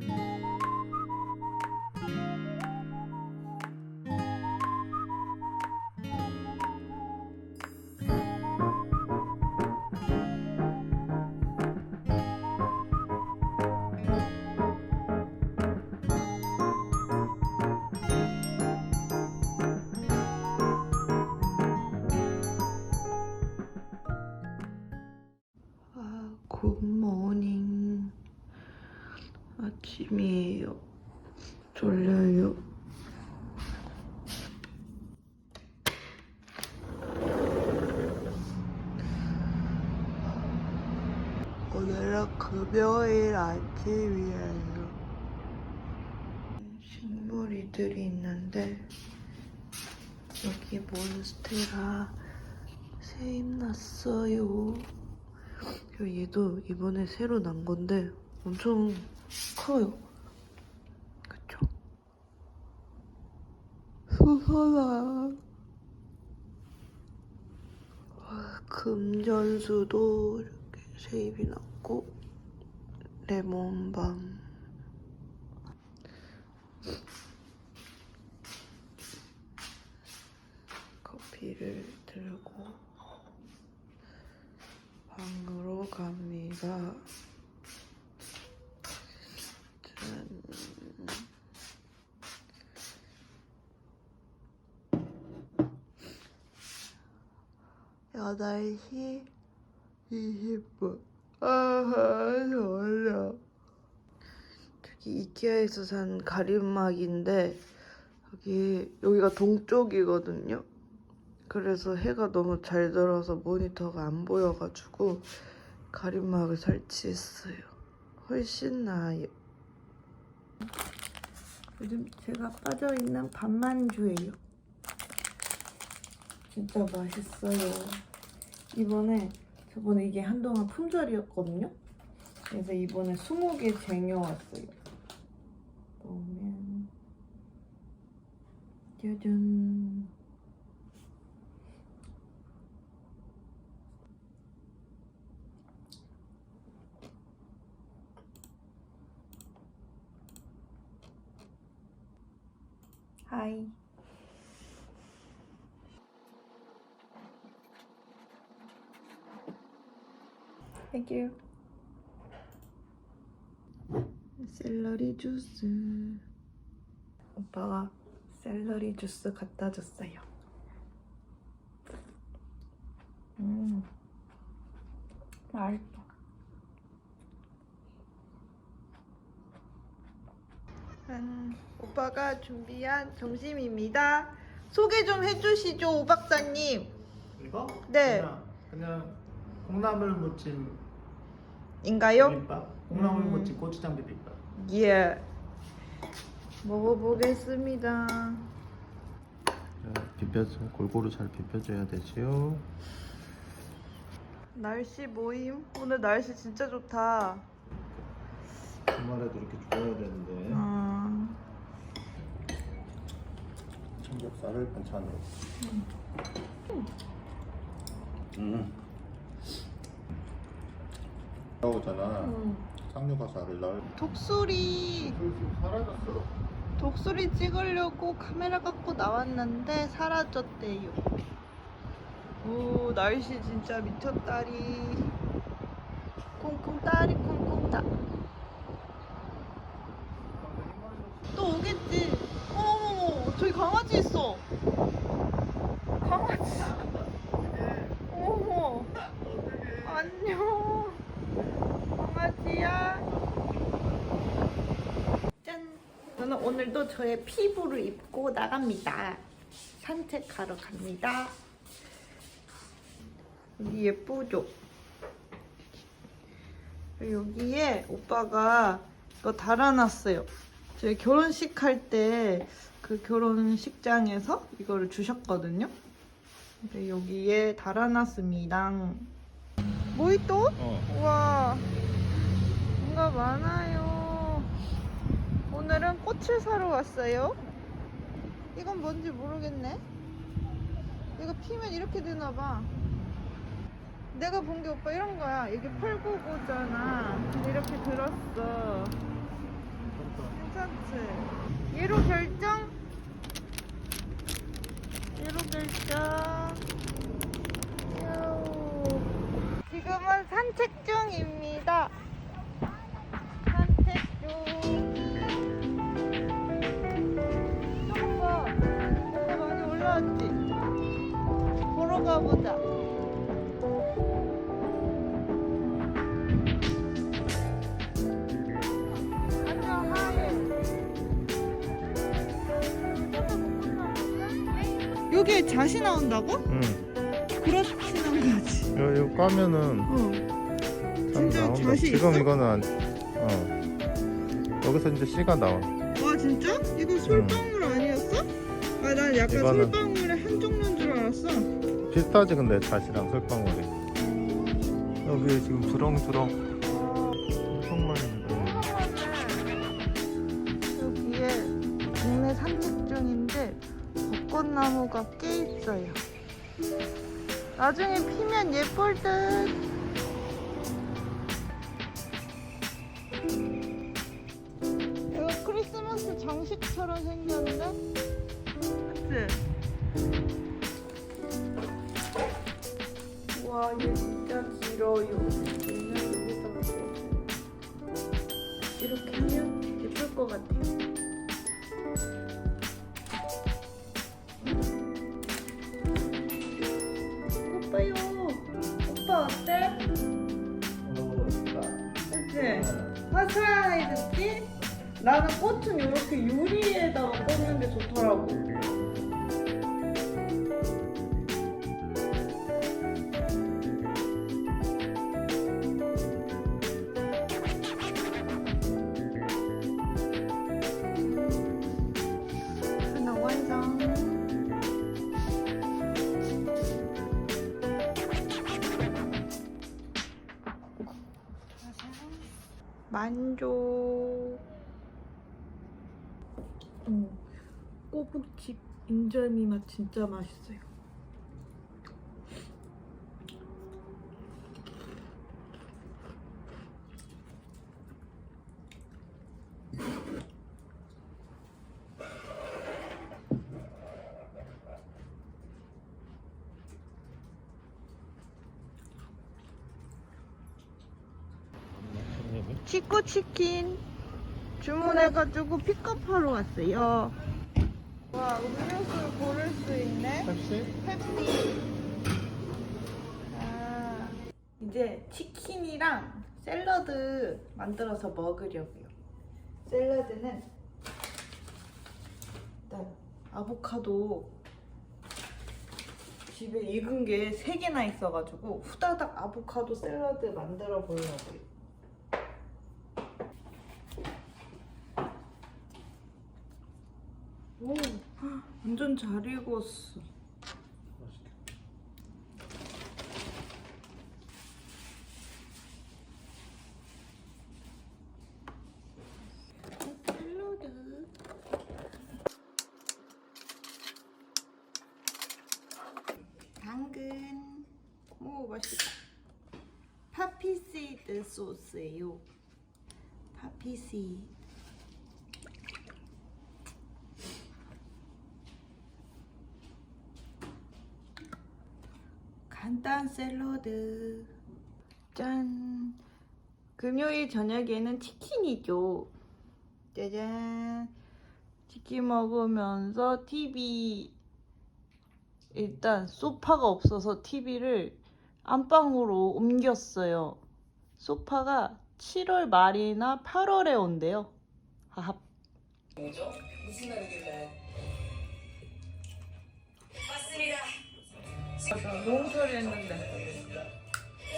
아, 아침이에요. 졸려요. 오늘은 금요일 아침이에요. 식물이들이 있는데 여기 몬스테라 새잎 났어요. 얘도 이번에 새로 난 건데 엄청 커요. 그쵸? 소선아. 와, 금전수도 이렇게 새잎이 났고 레몬밤. 커피를 들고 방으로 갑니다. 8시 20분. 아하 졸려 저기 이케아에서 산 가림막인데 여기 여기가 동쪽이거든요. 그래서 해가 너무 잘 들어서 모니터가 안 보여가지고 가림막을 설치했어요. 훨씬 나아요. 요즘 제가 빠져있는 밥만 주예요. 진짜 맛있어요. 이번에 저번에 이게 한동안 품절이었거든요. 그래서 이번에 20개 쟁여왔어요. 보면 짜잔. 하이. Thank you. 샐러리 주스. 오빠가 샐러리 주스 갖다 줬어요. 음, 맛있다. 음, 오빠가 준비한 점심입니다. 소개 좀 해주시죠, 오 박사님. 이거? 네. 그냥, 그냥 콩나물 무침 인가요? 비빔밥, 콩나물 음. 무침 고추장 비빔밥. 예. 먹어보겠습니다. 자, 비벼서 골고루 잘 비벼줘야 되지요. 날씨 모임? 오늘 날씨 진짜 좋다. 주말에도 이렇게 좋아야 되는데 음, 삼겹살을 반찬으로. 음. 나오잖아. 음. 쌍류가사를 넣을. 독수리 사라졌어. 독수리 찍으려고 카메라 갖고 나왔는데 사라졌대요. 오 날씨 진짜 미쳤다리. 콩콩 따리 콩콩 따. 또 오겠지. 어머머머 저기 강아지 있어. 강아지. 어머. 안녕. 강아지야. 짠. 저는 오늘도 저의 피부를 입고 나갑니다. 산책하러 갑니다. 여기 예쁘죠? 여기에 오빠가 이거 달아놨어요. 저희 결혼식 할 때 그 결혼식장에서 이거를 주셨거든요. 근데 여기에 달아놨습니다. 모히또? 어. 우와 뭔가 많아요 오늘은 꽃을 사러 왔어요. 이건 뭔지 모르겠네. 이거 피면 이렇게 되나봐. 내가 본 게 오빠 이런 거야. 이게 펄고고잖아. 이렇게 들었어. 괜찮지? 얘로 결정? 얘로 결정. 지금은 산책 중입니다. 나온다고? 응. 그렇진 한 거지. 이거, 이거 까면은 어. 참 진짜 나온다. 자시 지금 있어? 이거는 안, 어. 여기서 이제 씨가 나와. 와 진짜? 이거 솔방울 아니었어? 아 난 약간 이거는- 솔방울의 한 종류인 줄 알았어. 비슷하지 근데 자시랑 솔방울이. 여기 지금 주렁주렁 엄청 많이 묻어. 여기에 동네 산책 중인데 벚꽃나무가 꽤 있어요. 나중에 피면 예쁠 듯. 이거 크리스마스 장식처럼 생겼는데? 그치? 와, 얘 진짜 길어요. 얘는 여기다가 이렇게 하면 예쁠 것 같아요. 꽃은 이렇게 유리에다가 꽂는 게 좋더라고. 하나 완성. 만족. 인절미 맛 진짜 맛있어요. 치코 치킨 주문해가지고 픽업하러 왔어요. 와 음료수를 고를 수 있네. 펩시? 펩시. 아, 이제 치킨이랑 샐러드 만들어서 먹으려고요. 샐러드는 일단 아보카도 집에 익은 게 3개나 있어가지고 후다닥 아보카도 샐러드 만들어 보려고요. 오, 완전 잘 익었어. 당근. 오, 맛있다. 파피시드 소스예요. 파피시드. 간단 샐러드. 짠. 금요일 저녁에는 치킨이죠. 짜잔. 치킨 먹으면서 TV 일단 소파가 없어서 TV를 안방으로 옮겼어요. 소파가 7월 말이나 8월에 온대요. 하하. 무슨 말이길래? 맞습니다. 너무 처리했는데.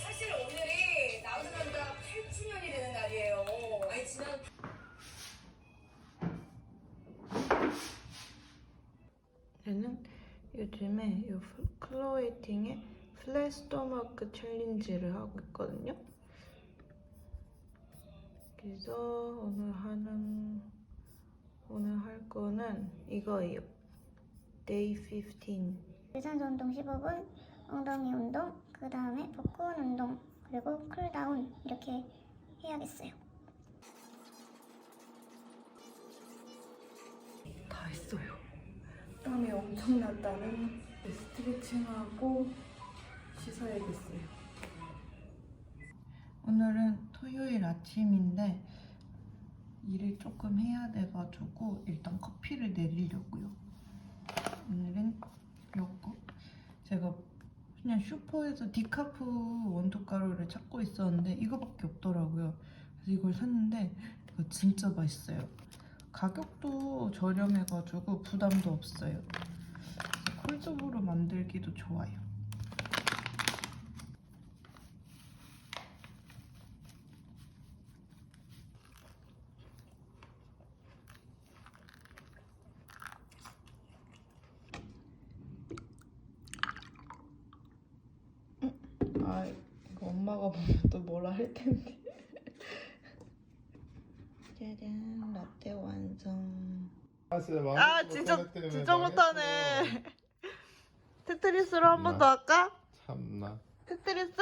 사실 오늘이 나우드난다 8주년이 되는 날이에요. 아니 지난 저는 요즘에 이 클로에팅의 플래스토마크 챌린지를 하고 있거든요. 그래서 오늘 하는 오늘 할 거는 이거예요. Day 15. 유산소 운동 15분, 엉덩이 운동, 그 다음에 복근 운동, 그리고 쿨다운 이렇게 해야겠어요. 다 했어요. 땀이 엄청 났다는 스트레칭하고 씻어야겠어요. 오늘은 토요일 아침인데 일을 조금 해야 돼가지고 일단 커피를 내리려고요. 오늘은 요거 제가 그냥 슈퍼에서 디카프 원두 가루를 찾고 있었는데 이거밖에 없더라고요. 그래서 이걸 샀는데 이거 진짜 맛있어요. 가격도 저렴해가지고 부담도 없어요. 콜드브루 만들기도 좋아요. 아 이거 엄마가 보면 또 뭐라 할 텐데. 짜잔 라떼 완성. 아 진짜 진짜 못하네. 테트리스로 한 번 더 할까? 참나 테트리스?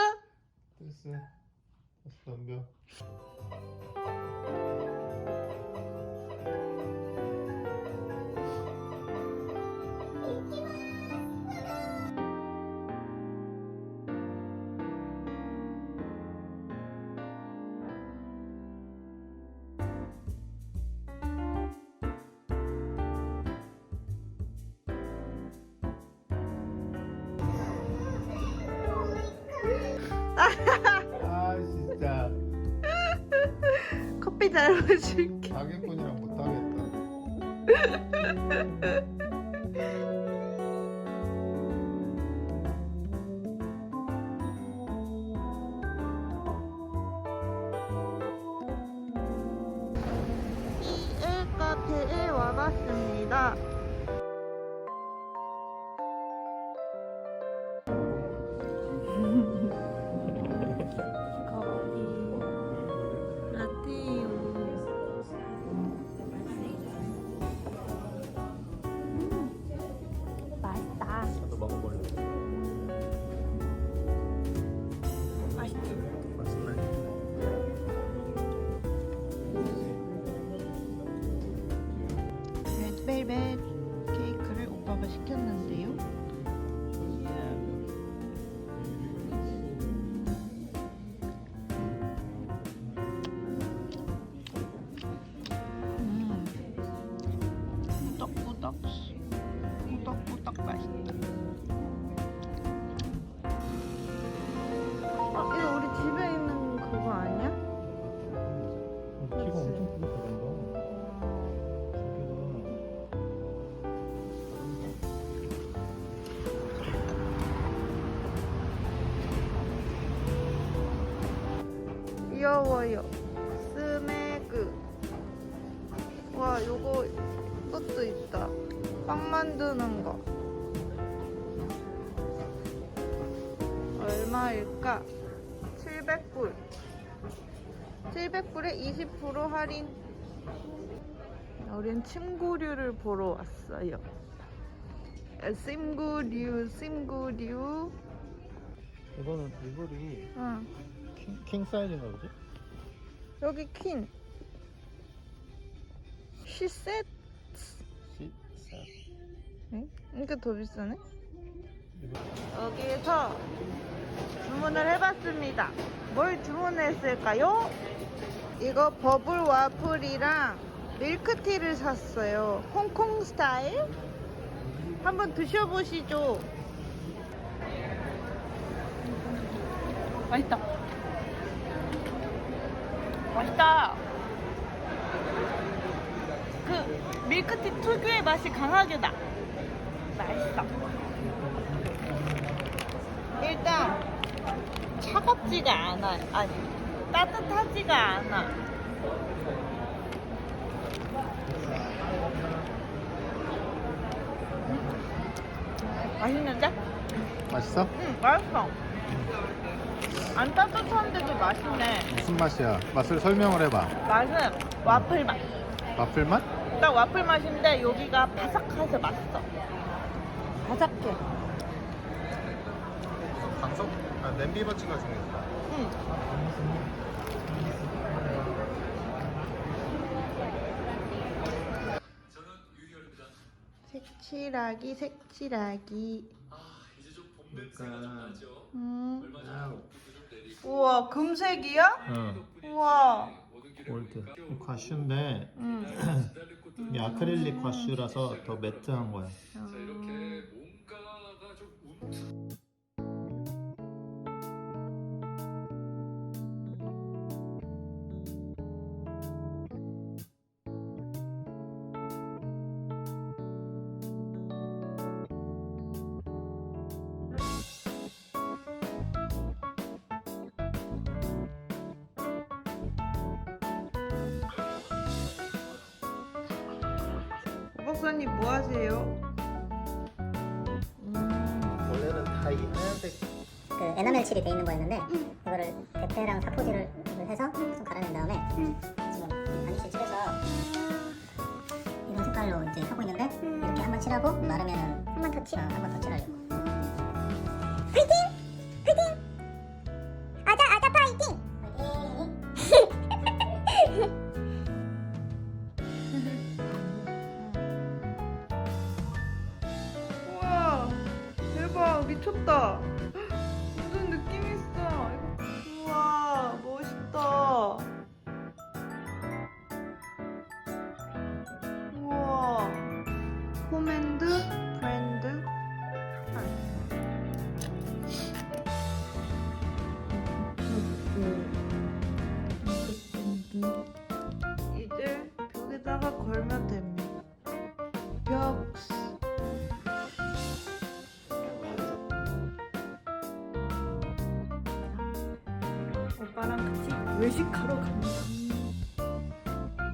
마실게. 가게꾼이랑 못 하겠다 이엘 카페에 와봤습니다. 레드벨벳 케이크를 오빠가 시켰는데 귀여워요. 스매그. 와, 요거, 이것도 있다. 빵 만드는 거. 얼마일까? 700불. 700불에 20% 할인. 우린 침구류를 보러 왔어요. 심구류, 심구류. 이거는 이불이 응. 킹, 킹 사이즈인가 보지? 여기 퀸. 시셋. 시, 사 응? 이게 더 비싸네? 여기에서 주문을 해봤습니다. 뭘 주문했을까요? 이거 버블 와플이랑 밀크티를 샀어요. 홍콩 스타일. 한번 드셔보시죠. 맛있다. 맛있다. 그 밀크티 특유의 맛이 강하게 나. 맛있어. 일단 차갑지가 않아요. 아니 따뜻하지가 않아. 음? 맛있는데? 맛있어? 응, 맛있어. 안 따뜻한데도 맛있네. 무슨 맛이야? 맛을 설명을 해봐 맛은 와플 맛. 와플 맛? 딱 와플 맛인데 여기가 바삭해서 맛있어. 바삭해. 방석? 아 냄비 버치가 생겼다 응. 색칠하기 색칠하기 그러니까 음. 아, 우와 금색이야? 어 우와. 골드 과슈인데 음. 이 아크릴릭 과슈라서 더 매트한 거야 음. 오 박사님 뭐 하세요? 음. 원래는 다 이 하얀색 그 에나멜 칠이 돼 있는 거였는데 이거를 대패랑 사포질을 해서 좀 갈아낸 다음에 지금 이 바니쉬 칠해서 이런 색깔로 이제 하고 있는데 이렇게 한번 칠하고 마르면은 한 번 더 칠. 어, 한번 더 칠하려고 오빠랑 같이 외식하러 갑니다.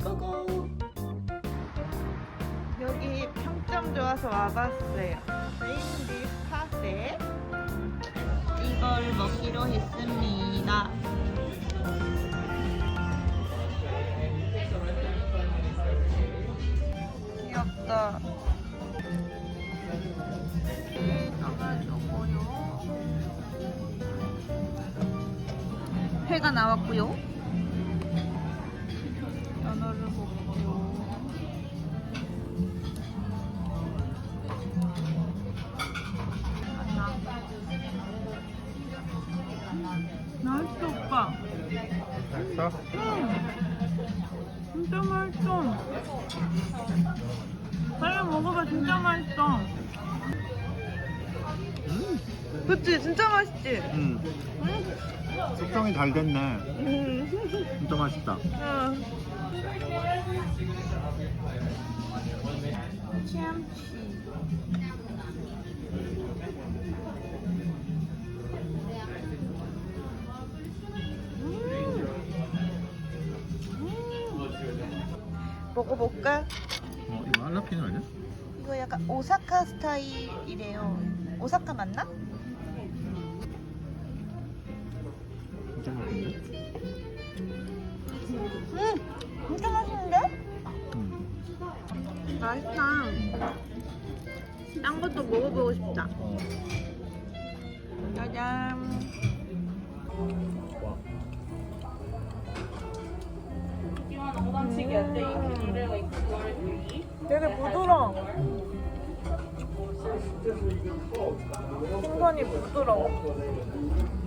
고고. 여기 평점 좋아서 와봤어요. 회가 나왔고요. 연어를 먹고요. 맛있어 오빠. 맛있어? 진짜 맛있어. 빨리 먹어봐 진짜 맛있어. 그치 진짜 맛있지. 응 숙성이 잘 됐네 음. 진짜 맛있다 응. 참치. 먹어볼까? 어 이거 할라피뇨 아니야? 이거 약간 오사카 스타일이래요. 오사카 맞나? 맛있다. 딴 것도 먹어보고 싶다. 어. 짜잔. 되게 부드러워. 생선이 부드러워.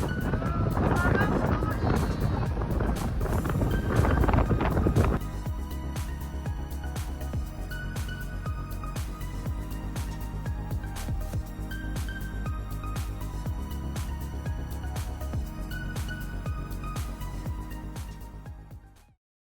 you